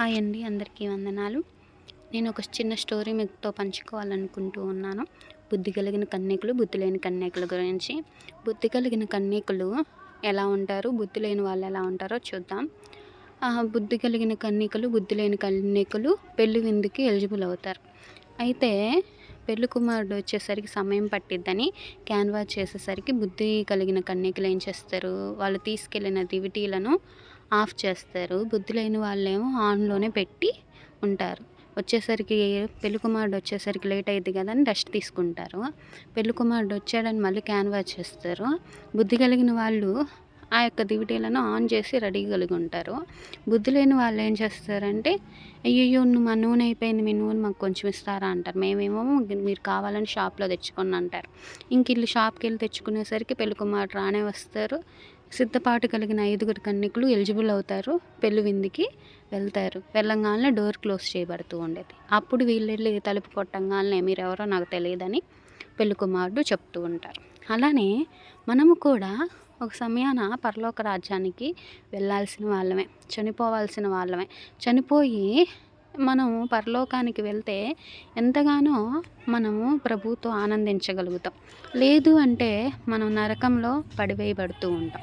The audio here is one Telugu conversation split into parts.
హాయ్ అండి అందరికీ వందనాలు. నేను ఒక చిన్న స్టోరీ మీతో పంచుకోవాలనుకుంటూ ఉన్నాను. బుద్ధి కలిగిన కన్యకులు బుద్ధి లేని కన్యకుల గురించి. బుద్ధి కలిగిన కన్యకులు ఎలా ఉంటారు బుద్ధి లేని వాళ్ళు ఎలా ఉంటారో చూద్దాం. బుద్ధి కలిగిన కన్యకులు బుద్ధి లేని కన్యకులు పెళ్ళి విందుకి ఎలిజిబుల్ అవుతారు. అయితే పెళ్ళి కుమారుడు వచ్చేసరికి సమయం పట్టిద్దని క్యాన్వాస్ చేసేసరికి బుద్ధి కలిగిన కన్యకులు ఏం చేస్తారు? వాళ్ళు తీసుకెళ్ళిన దివిటీలను ఆఫ్ చేస్తారు. బుద్ధి లేని వాళ్ళేమో ఆన్లోనే పెట్టి ఉంటారు. వచ్చేసరికి పెళ్ళికుమారుడు వచ్చేసరికి లేట్ అయింది కదా అని రెస్ట్ తీసుకుంటారు. పెళ్ళికుమారుడు వచ్చాడని మళ్ళీ క్యాన్వాస్ చేస్తారు. బుద్ధి కలిగిన వాళ్ళు ఆ యొక్క దివిటీలను ఆన్ చేసి రెడీ కలిగి ఉంటారు బుద్ధి లేని వాళ్ళు ఏం చేస్తారంటే అయ్యయ్యో నువ్వు మా నూనె అయిపోయింది మీ నూనె మాకు కొంచెం ఇస్తారా? అంటారు. మేమేమో మీరు కావాలని షాప్లో తెచ్చుకొని అంటారు. ఇంక ఇల్లు షాప్కి వెళ్ళి తెచ్చుకునేసరికి పెళ్ళి కుమారుడు రానే వస్తారు. సిద్ధపాటు కలిగిన ఐదుగురు కన్నికులు ఎలిజిబుల్ అవుతారు. పెళ్ళి విందుకి వెళ్తారు. వెళ్ళంగానే డోర్ క్లోజ్ చేయబడుతూ ఉండేది. అప్పుడు వీళ్ళెళ్ళి తలుపు కొట్టంగానే మీరెవరో నాకు తెలియదని పెళ్ళి కుమారుడు చెప్తూ ఉంటారు. అలానే మనము కూడా ఒక సమయాన పరలోక రాజ్యానికి వెళ్ళాల్సిన వాళ్ళమే చనిపోవాల్సిన వాళ్ళమే. చనిపోయి మనము పరలోకానికి వెళ్తే ఎంతగానో మనము ప్రభుతో ఆనందించగలుగుతాం. లేదు అంటే మనం నరకంలో పడివేయబడుతూ ఉంటాం.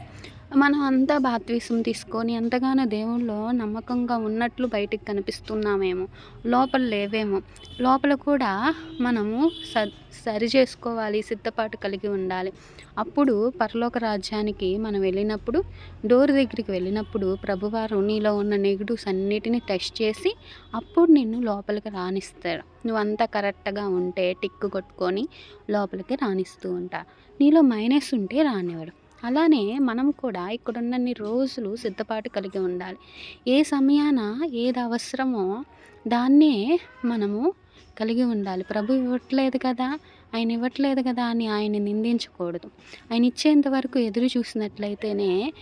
మనం అంతా బాప్తీసం తీసుకొని ఎంతగానో దేవుళ్ళో నమ్మకంగా ఉన్నట్లు బయటికి కనిపిస్తున్నామేమో. లోపల లేవేమో. లోపల కూడా మనము స సరి చేసుకోవాలి సిద్ధపాటు కలిగి ఉండాలి. అప్పుడు పరలోక రాజ్యానికి మనం వెళ్ళినప్పుడు డోర్ దగ్గరికి వెళ్ళినప్పుడు ప్రభువారు నీలో ఉన్న నెగిటివ్స్ అన్నిటిని టెస్ట్ చేసి అప్పుడు నిన్ను లోపలికి రాణిస్తాడు నువ్వంతా కరెక్ట్గా ఉంటే టిక్కు కొట్టుకొని లోపలికి రాణిస్తూ ఉంటా. నీలో మైనస్ ఉంటే రానివాడు అలానే మనం కూడా ఇక్కడున్నన్ని రోజులు సిద్ధపాటు కలిగి ఉండాలి. ఏ సమయాన ఏది అవసరమో దాన్నే మనము కలిగి ఉండాలి. ప్రభు ఇవ్వట్లేదు కదా? ఆయన ఇవ్వట్లేదు కదా అని ఆయన నిందించకూడదు. ఆయన ఇచ్చేంత వరకు ఎదురు చూసినట్లయితేనే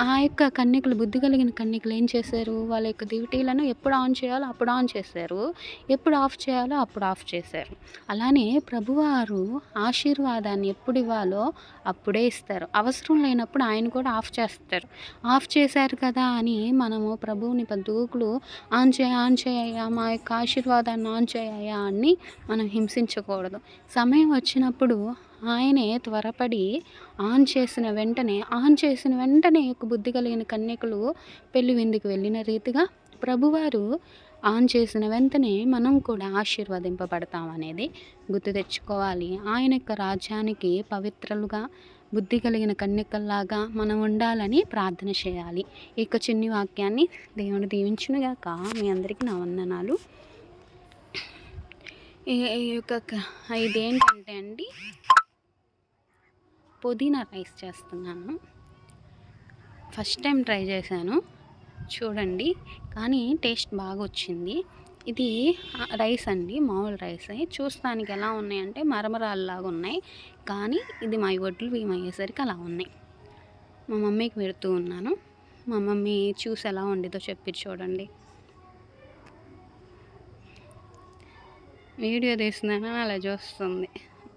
ఆ యొక్క కన్యకులు బుద్ధి కలిగిన కన్యకులు ఏం చేశారు? వాళ్ళ యొక్క డ్యూటీలను ఎప్పుడు ఆన్ చేయాలో అప్పుడు ఆన్ చేశారు. ఎప్పుడు ఆఫ్ చేయాలో అప్పుడు ఆఫ్ చేశారు. అలానే ప్రభువారు ఆశీర్వాదాన్ని ఎప్పుడు ఇవ్వాలో అప్పుడే ఇస్తారు. అవసరం లేనప్పుడు ఆయన కూడా ఆఫ్ చేస్తారు. ఆఫ్ చేశారు కదా అని మనము ప్రభువుని దూకులు ఆన్ చేయ ఆన్ చేయ మా యొక్క ఆశీర్వాదాన్ని ఆన్ చేయ అని మనం హింసించకూడదు. సమయం వచ్చినప్పుడు ఆయనే త్వరపడి ఆన్ చేసిన వెంటనే ఆన్ చేసిన వెంటనే ఒక బుద్ధి కలిగిన కన్యకులు పెళ్ళి విందుకు వెళ్ళిన రీతిగా ప్రభువారు ఆన్ చేసిన వెంటనే మనం కూడా ఆశీర్వదింపబడతాం అనేది గుర్తు తెచ్చుకోవాలి. ఆయన యొక్క రాజ్యానికి పవిత్రలుగా బుద్ధి కలిగిన కన్యకల్లాగా మనం ఉండాలని ప్రార్థన చేయాలి. ఇక యొక్క చిన్ని వాక్యాన్ని దేవుడు దీవించునుగాక. మీ అందరికీ నా వందనాలు. ఈ యొక్క ఇదేంటంటే అండి పుదీనా రైస్ చేస్తున్నాను. ఫస్ట్ టైం ట్రై చేశాను చూడండి. కానీ టేస్ట్ బాగా వచ్చింది ఇది రైస్ అండి మామూలు రైస్. చూస్తానికి ఎలా ఉన్నాయంటే మరమరాల్లాగా ఉన్నాయి. కానీ ఇది మా వడ్లు బియ్యం అయ్యేసరికి అలా ఉన్నాయి. మా మమ్మీకి పెడుతూ ఉన్నాను. మా మమ్మీ చూసి ఎలా వండితో చెప్పి చూడండి. వీడియో తీస్తున్నాను అలా చూస్తుంది.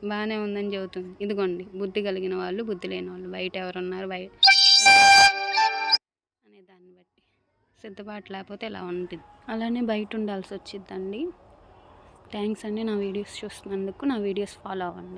బాగానే ఉందని చెబుతుంది. ఇదిగోండి బుద్ధి కలిగిన వాళ్ళు బుద్ధి లేని వాళ్ళు బయట ఎవరున్నారు బయట అనే దాన్ని బట్టి. సిద్ధపాటు లేకపోతే ఇలా ఉంటుంది? అలానే బయట ఉండాల్సి వచ్చిద్దండి. థ్యాంక్స్ అండి నా వీడియోస్ చూస్తున్నందుకు. నా వీడియోస్ ఫాలో అవ్వండి.